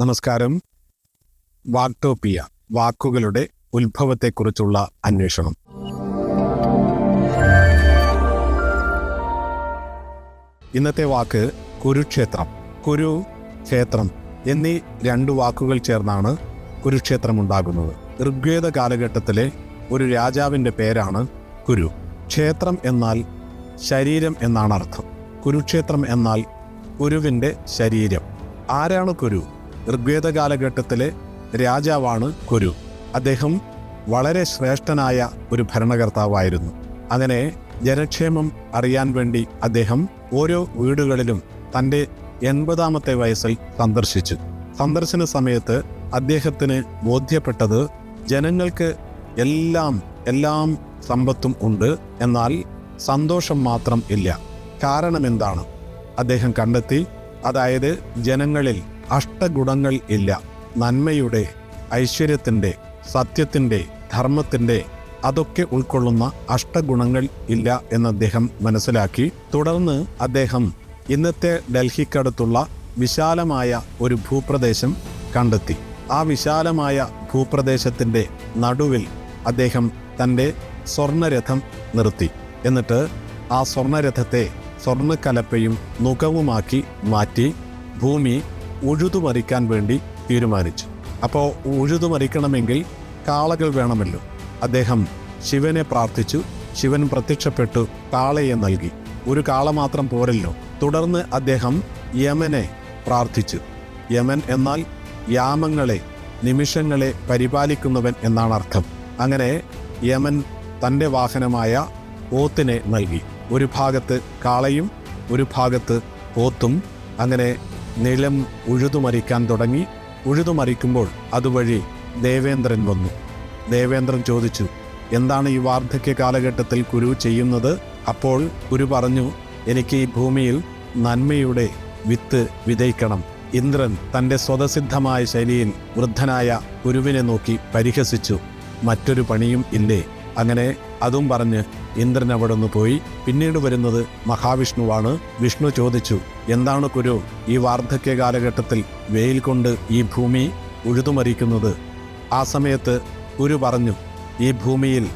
നമസ്കാരം. വാക്ടോപ്പിയ വാക്കുകളുടെ ഉത്ഭവത്തെക്കുറിച്ചുള്ള അന്വേഷണം. ഇന്നത്തെ വാക്ക് കുരുക്ഷേത്രം കുരു ക്ഷേത്രം എന്നീ രണ്ടു വാക്കുകൾ ചേർന്നാണ് കുരുക്ഷേത്രം ഉണ്ടാകുന്നത് ഋഗ്വേദ കാലഘട്ടത്തിലെ ഒരു രാജാവിന്റെ പേരാണ് കുരു. ക്ഷേത്രം എന്നാൽ ശരീരം എന്നാണ് അർത്ഥം. കുരുക്ഷേത്രം എന്നാൽ കുരുവിന്റെ ശരീരം. ആരാണ് കുരു? ഋഗ്വേദ കാലഘട്ടത്തിലെ രാജാവാണ് കുരു അദ്ദേഹം വളരെ ശ്രേഷ്ഠനായ ഒരു ഭരണകർത്താവായിരുന്നു. അങ്ങനെ ജനക്ഷേമം അറിയാൻ വേണ്ടി അദ്ദേഹം ഓരോ വീടുകളിലും തന്റെ എൺപതാമത്തെ വയസ്സിൽ സന്ദർശിച്ചു. സന്ദർശന സമയത്ത് അദ്ദേഹത്തിന് ബോധ്യപ്പെട്ടത് ജനങ്ങൾക്ക് എല്ലാം എല്ലാം സമ്പത്തും ഉണ്ട് എന്നാൽ സന്തോഷം മാത്രം ഇല്ല. കാരണം എന്താണ്? അദ്ദേഹം കണ്ടെത്തി അതായത് ജനങ്ങളിൽ അഷ്ടഗുണങ്ങൾ ഇല്ല. നന്മയുടെ ഐശ്വര്യത്തിന്റെ സത്യത്തിന്റെ ധർമ്മത്തിന്റെ അതൊക്കെ ഉൾക്കൊള്ളുന്ന അഷ്ടഗുണങ്ങൾ ഇല്ല എന്ന് അദ്ദേഹം മനസ്സിലാക്കി. തുടർന്ന് അദ്ദേഹം ഇന്നത്തെ ഡൽഹിക്കടുത്തുള്ള വിശാലമായ ഒരു ഭൂപ്രദേശം കണ്ടെത്തി. ആ വിശാലമായ ഭൂപ്രദേശത്തിന്റെ നടുവിൽ അദ്ദേഹം തന്റെ സ്വർണരഥം നിർത്തി. എന്നിട്ട് ആ സ്വർണരഥത്തെ സ്വർണക്കലപ്പയും നുകവുമാക്കി മാറ്റി. ഭൂമി ഉഴുതുമറിക്കാൻ വേണ്ടി തീരുമാനിച്ചു. അപ്പോൾ ഉഴുതുമറിക്കണമെങ്കിൽ കാളകൾ വേണമല്ലോ. അദ്ദേഹം ശിവനെ പ്രാർത്ഥിച്ചു. ശിവൻ പ്രത്യക്ഷപ്പെട്ടു. കാളയെ നൽകി. ഒരു കാള മാത്രം പോരല്ലോ. തുടർന്ന് അദ്ദേഹം യമനെ പ്രാർത്ഥിച്ചു. യമൻ എന്നാൽ യാമങ്ങളെ നിമിഷങ്ങളെ പരിപാലിക്കുന്നവൻ എന്നാണ് അർത്ഥം. അങ്ങനെ യമൻ തന്റെ വാഹനമായ ഓത്തിനെ നൽകി. ഒരു ഭാഗത്ത് കാളയും ഒരു ഭാഗത്ത് ഓത്തും അങ്ങനെ നിലം ഉഴുതുമറിക്കാൻ തുടങ്ങി ഉഴുതുമറിക്കുമ്പോൾ അതുവഴി ദേവേന്ദ്രൻ വന്നു. ദേവേന്ദ്രൻ ചോദിച്ചു എന്താണ് ഈ വാർദ്ധക്യ കാലഘട്ടത്തിൽ കുരു ചെയ്യുന്നത്? അപ്പോൾ കുരു പറഞ്ഞു എനിക്ക് ഈ ഭൂമിയിൽ നന്മയുടെ വിത്ത് വിതയ്ക്കണം. ഇന്ദ്രൻ തന്റെ സ്വതസിദ്ധമായ ശൈലിയിൽ വൃദ്ധനായ കുരുവിനെ നോക്കി പരിഹസിച്ചു. മറ്റൊരു പണിയും ഇല്ലേ? അങ്ങനെ അതും പറഞ്ഞ് ഇന്ദ്രൻ അവിടെ നിന്ന് പോയി. പിന്നീട് വരുന്നത് മഹാവിഷ്ണുവാണ്. വിഷ്ണു ചോദിച്ചു എന്താണ് കുരു ഈ വാർദ്ധക്യ കാലഘട്ടത്തിൽ വെയിൽ കൊണ്ട് ഈ ഭൂമി ഉഴുതുമറിക്കുന്നത് ആ സമയത്ത് കുരു പറഞ്ഞു ഈ ഭൂമിയിൽ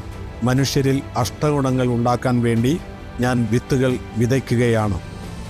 മനുഷ്യരിൽ അഷ്ടഗുണങ്ങൾ ഉണ്ടാക്കാൻ വേണ്ടി ഞാൻ വിത്തുകൾ വിതയ്ക്കുകയാണ്.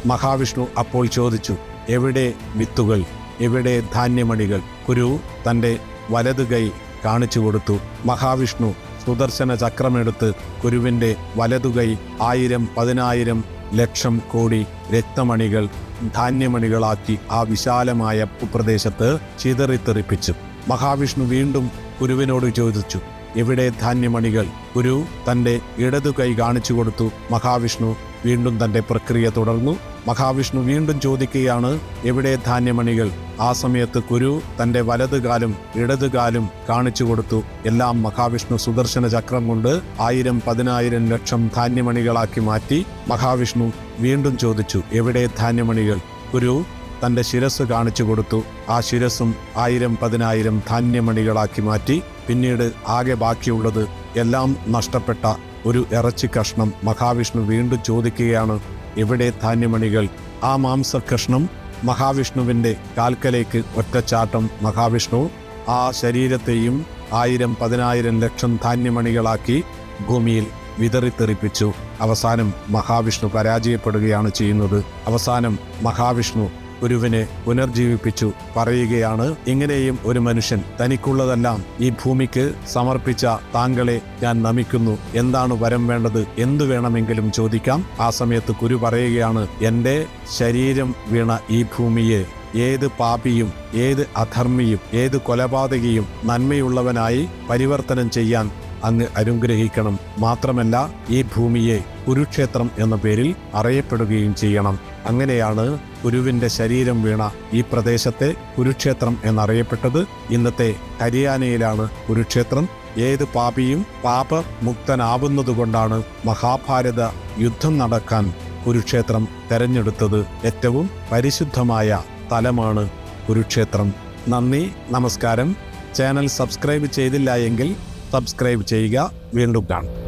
മഹാവിഷ്ണു അപ്പോൾ ചോദിച്ചു എവിടെ വിത്തുകൾ? എവിടെ ധാന്യമണികൾ? കുരു തന്റെ വലതു കൈ കാണിച്ചു കൊടുത്തു. മഹാവിഷ്ണു സുദർശന ചക്രമെടുത്ത് കുരുവിന്റെ വലതുകൈ ആയിരം പതിനായിരം ലക്ഷം കോടി രക്തമണികൾ ധാന്യമണികളാക്കി ആ വിശാലമായ ഭൂപ്രദേശത്ത് ചിതറിത്തെറിപ്പിച്ചു. മഹാവിഷ്ണു വീണ്ടും കുരുവിനോട് ചോദിച്ചു എവിടെ ധാന്യമണികൾ ഗുരു തന്റെ ഇടതു കൈ കാണിച്ചു കൊടുത്തു. മഹാവിഷ്ണു വീണ്ടും തന്റെ പ്രക്രിയ തുടർന്നു. മഹാവിഷ്ണു വീണ്ടും ചോദിക്കുകയാണ് എവിടെ ധാന്യമണികൾ? ആ സമയത്ത് കുരു തന്റെ വലതുകാലും ഇടതുകാലും കാണിച്ചു കൊടുത്തു. എല്ലാം മഹാവിഷ്ണു സുദർശന ചക്രം കൊണ്ട് ആയിരം പതിനായിരം ലക്ഷം ധാന്യമണികളാക്കി മാറ്റി. മഹാവിഷ്ണു വീണ്ടും ചോദിച്ചു എവിടെ ധാന്യമണികൾ? കുരു തന്റെ ശിരസ് കാണിച്ചു കൊടുത്തു. ആ ശിരസും ആയിരം പതിനായിരം ധാന്യമണികളാക്കി മാറ്റി. പിന്നീട് ആകെ ബാക്കിയുള്ളത് എല്ലാം നഷ്ടപ്പെട്ട ഒരു ഇറച്ചി കഷ്ണം മഹാവിഷ്ണു വീണ്ടും ചോദിക്കുകയാണ് എവിടെ ധാന്യമണികൾ? ആ മാംസ കഷ്ണം മഹാവിഷ്ണുവിന്റെ കാൽക്കലേക്ക് ഒറ്റച്ചാട്ടം മഹാവിഷ്ണു ആ ശരീരത്തെയും ആയിരം പതിനായിരം ലക്ഷം ധാന്യമണികളാക്കി ഭൂമിയിൽ വിതറിത്തെറിപ്പിച്ചു. അവസാനം മഹാവിഷ്ണു പരാജയപ്പെടുകയാണ് ചെയ്യുന്നത്. അവസാനം മഹാവിഷ്ണു ഗുരുവിനെ പുനർജീവിപ്പിച്ചു പറയുകയാണ് ഇങ്ങനെയും ഒരു മനുഷ്യൻ തനിക്കുള്ളതെല്ലാം ഈ ഭൂമിക്ക് സമർപ്പിച്ച താങ്കളെ ഞാൻ നമിക്കുന്നു. എന്താണ് വരം വേണ്ടത്? എന്തു വേണമെങ്കിലും ചോദിക്കാം. ആ സമയത്ത് കുരു പറയുകയാണ് എന്റെ ശരീരം വീണ ഈ ഭൂമിയെ ഏത് പാപിയും ഏത് അധർമ്മിയും ഏത് കൊലപാതകിയും നന്മയുള്ളവനായി പരിവർത്തനം ചെയ്യാൻ അങ്ങ് അനുഗ്രഹിക്കണം. മാത്രമല്ല ഈ ഭൂമിയെ കുരുക്ഷേത്രം എന്ന പേരിൽ അറിയപ്പെടുകയും ചെയ്യണം. അങ്ങനെയാണ് കുരുവിന്റെ ശരീരം വീണ ഈ പ്രദേശത്തെ കുരുക്ഷേത്രം എന്നറിയപ്പെട്ടത്. ഇന്നത്തെ ഹരിയാനയിലാണ് കുരുക്ഷേത്രം. ഏത് പാപിയും പാപമുക്തനാവുന്നതുകൊണ്ടാണ് മഹാഭാരത യുദ്ധം നടക്കാൻ കുരുക്ഷേത്രം തെരഞ്ഞെടുത്തത്. ഏറ്റവും പരിശുദ്ധമായ സ്ഥലമാണ് കുരുക്ഷേത്രം. നന്ദി നമസ്കാരം. ചാനൽ സബ്സ്ക്രൈബ് ചെയ്തില്ല എങ്കിൽ സബ്സ്ക്രൈബ് ചെയ്യുക. വീണ്ടും കാണും.